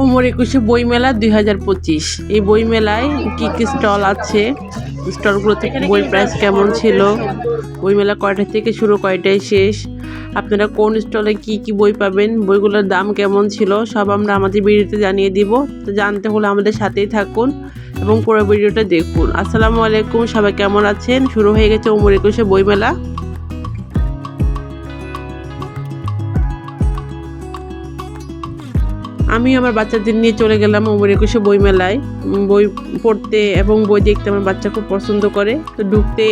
ওমর একুশে বইমেলা দুই হাজার পঁচিশ। এই বইমেলায় কী কী স্টল আছে? স্টলগুলোতে বই প্রাইস কেমন ছিল? বইমেলা কয়টা থেকে শুরু, কয়টায় শেষ? আপনারা কোন স্টলে কি কি বই পাবেন? বইগুলোর দাম কেমন ছিল? সব আমরা আমাদের ভিডিওতে জানিয়ে দিব। তো জানতে হলে আমাদের সাথেই থাকুন এবং পুরো ভিডিওটা দেখুন। আসসালামু আলাইকুম, সবাই কেমন আছেন? শুরু হয়ে গেছে ওমর একুশে বইমেলা। আমি আমার বাচ্চাদের নিয়ে চলে গেলাম ওমর একুশে বই মেলায় বই পড়তে এবং বই দেখতে আমার বাচ্চা খুব পছন্দ করে। তো ঢুকতে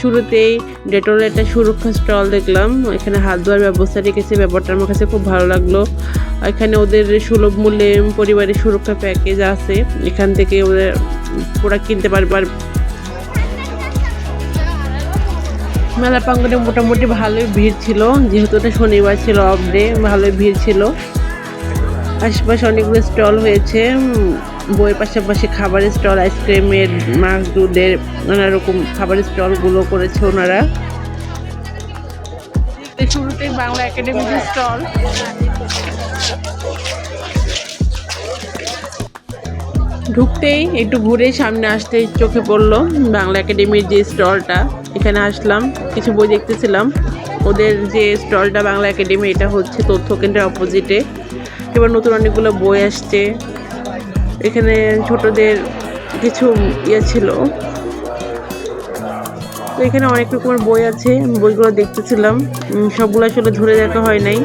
শুরুতেই ডেটলের একটা সুরক্ষা স্টল দেখলাম। এখানে হাত ধোয়ার ব্যবস্থা রেখেছে, ব্যাপারটা আমার কাছে খুব ভালো লাগল। এখানে ওদের সুলভ মূল্যে পরিবারের সুরক্ষা প্যাকেজ আছে। এখান থেকে ওদের প্রোডাক্ট কিনতে পারবার মেলা প্রাঙ্গনে মোটামুটি ভালোই ভিড় ছিল। যেহেতু এটা শনিবার ছিল অফ ডে ভালোই ভিড় ছিল। আশেপাশে অনেকগুলো স্টল হয়েছে বইয়ের পাশাপাশি খাবারের স্টল, আইসক্রিমের, মাছ, দুধের নানা রকম খাবারের স্টলগুলো করেছে ওনারা। শুরুতেই বাংলা একাডেমির স্টল। ঢুকতেই একটু ঘুরে সামনে আসতেই চোখে পড়ল বাংলা একাডেমির যে স্টলটা। এখানে আসলাম, কিছু বই দেখতেছিলাম। ওদের যে স্টলটা বাংলা একাডেমি, এটা হচ্ছে তথ্য কেন্দ্রের অপোজিটে এবার নতুন অনেকগুলো বই আসছে। এখানে ছোটদের কিছু ইয়ে ছিল। তো এখানে অনেক রকমের বই আছে বইগুলো দেখতেছিলাম। সবগুলো আসলে ধরে দেখা হয় নাই।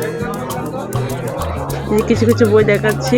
কিছু কিছু বই দেখাচ্ছি।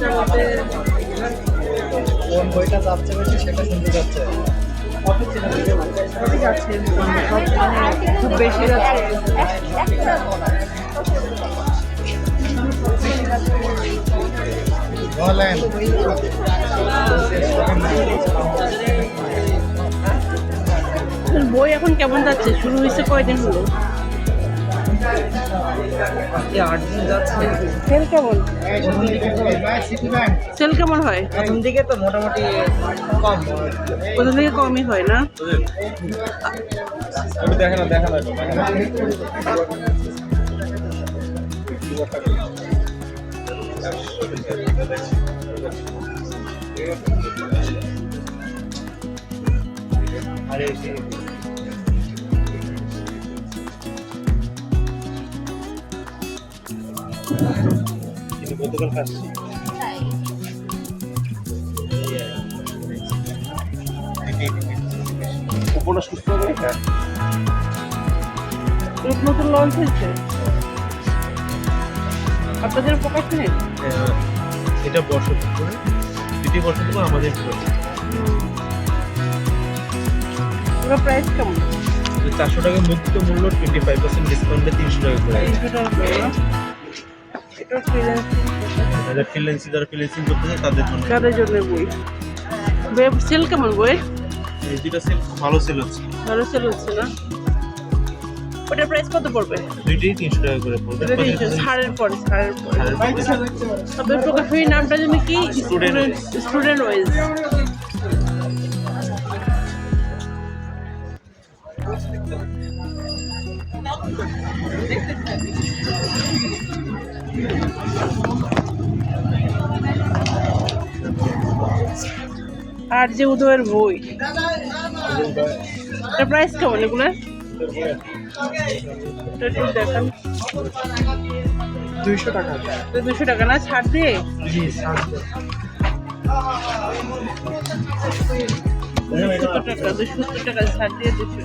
কেনা বইটা যাচ্ছে বেশি সেটা শুনতে যাচ্ছে? খুব বেশি যাচ্ছে বই এখন কেমন যাচ্ছে? শুরু হয়েছে কয়দিন হলো? আট দিন যাচ্ছে সেল কেমন? সেল কেমন হয়? প্রথম দিকে তো মোটামুটি কম। কোথা থেকে কমই হয় না? দেখে না দেখা আরে গতকাল খাচ্ছি উপরটা সুস্থ হবে নতুন নতুন লঞ্চ হয়েছে? আপনাদের প্রকাশ নেই এটা বর্ষ করে দ্বিতীয় বর্ষ থেকে আমাদের প্রাইস কেমন? চারশো টাকা মুক্ত মূল্য টোয়েন্টি ফাইভ পার্সেন্ট ডিসকাউন্টে তিনশো টাকা করে। যারা ফ্রিল্যান্সিং যারা ফ্রিল্যান্সিং করতে চায় তাদের জন্য। কাদের জন্য বই। ওয়েব সেল কেমন বইয়ের এই দুইটা সেল ভালো সেল হচ্ছে। ভালো সেল হচ্ছে না? ওটার প্রাইস কত পড়বে? দুইটাই তিনশো টাকা করে পড়বে। ছাড়ের পরে ছাড়ের পরে তবে প্রকাশের নামটা যেন কি? Student. স্টুডেন্ট ওয়াইজ আর যে উদয়ের বই এটা প্রাইস কেমন এগুলো? দেখান। দুইশো টাকা। দুশো টাকা না ছাড় দিয়ে? জি সত্তর টাকা দুশো সত্তর টাকা ছাড় দিয়ে দুশো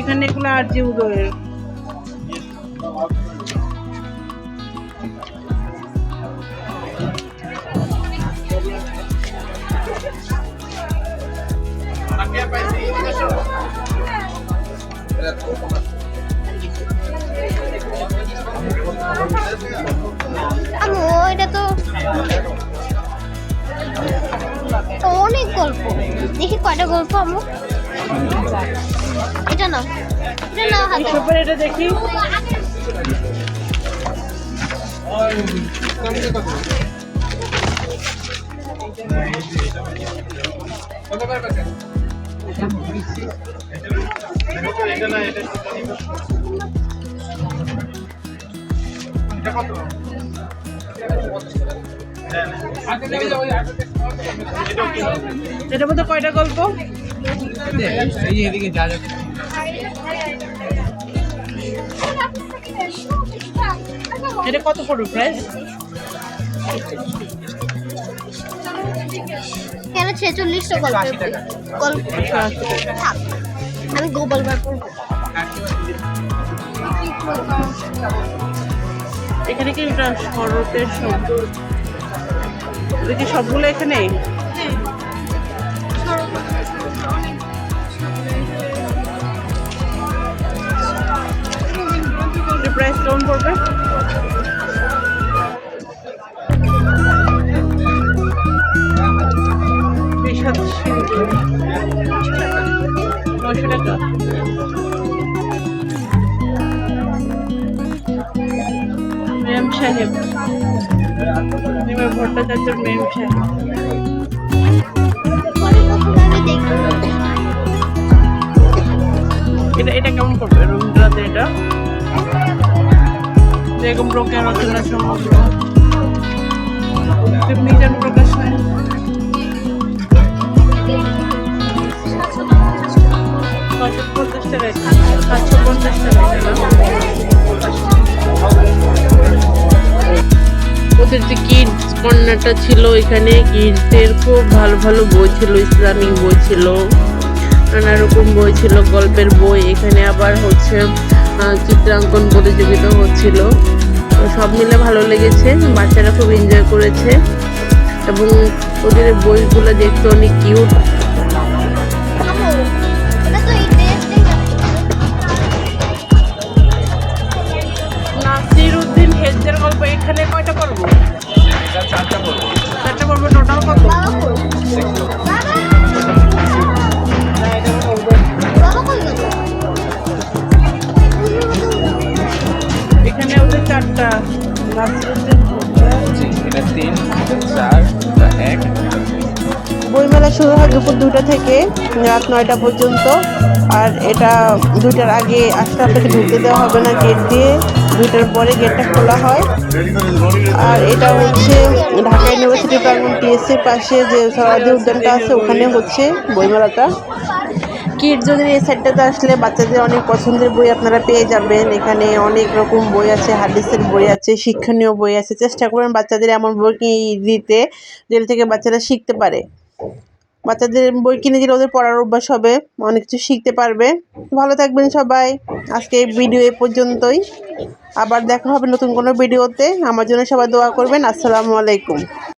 এখানে এগুলো আর যে উদয়ের আমু এটা তো অনেক গল্প। দেখি কয়টা গল্প আমু এটা না এটা না হাতে। এটা দেখি। এটার মধ্যে কয়টা গল্প? এটা কত পড়বে প্রাইস? কেন ছেচল্লিশটা গল্প গল্প থাক আমি গোপাল বার করব এখানে কি ওটা শরতের শব্দ? এটা কি সবগুলো এখানে? নশো টাকা মেম সাহেব। এবার ভট্টাচার্যর মেম সাহেব। এটা এটা কেমন পড়বে রবীন্দ্রনাথের এটা? বেগম রোকেয়া রচনা সমগ্র প্রকাশ হয়। ওদের যে কিডস কর্নারটা ছিল এখানে কিডসদের খুব ভালো ভালো বই ছিল, ইসলামিক বই ছিল, নানা রকম বই ছিল, গল্পের বই। এখানে আবার হচ্ছে চিত্রাঙ্কন প্রতিযোগিতা হচ্ছিল। সব মিলে ভালো লেগেছে, বাচ্চারা খুব এনজয় করেছে। এবং ওদের বইগুলো দেখতে অনেক কিউট এখানে কয়টা করব চারটা করব টোটাল কত বাবা কই বাবা বাবা কই গেল এখানে ওদের চারটা এটা তিন চার এক বইমেলা শুরু হয় দুপুর দুটা থেকে রাত নয়টা পর্যন্ত। আর এটা দুটার আগে আসতে আপনাকে ঢুকতে দেওয়া হবে না গেট দিয়ে। দুটার পরে গেটটা খোলা হয়। আর এটা হচ্ছে ঢাকা ইউনিভার্সিটি প্রাঙ্গন টিএসসির পাশে যে সরাদি উদ্যানটা আছে, ওখানে হচ্ছে বইমেলাটা। কিড যদি এই সাইডটাতে আসলে বাচ্চাদের অনেক পছন্দের বই আপনারা পেয়ে যাবেন। এখানে অনেক রকম বই আছে হাদিসের বই আছে, শিক্ষণীয় বই আছে। চেষ্টা করবেন বাচ্চাদের এমন বই দিতে, যেটা থেকে বাচ্চারা শিখতে পারে। বাচ্চাদের বই কিনে দিলে ওদের পড়ার অভ্যাস হবে, অনেক কিছু শিখতে পারবে। ভালো থাকবেন সবাই। আজকে এই ভিডিও এ পর্যন্তই। আবার দেখা হবে নতুন কোনো ভিডিওতে। আমার জন্য সবাই দোয়া করবেন। আসসালামু আলাইকুম।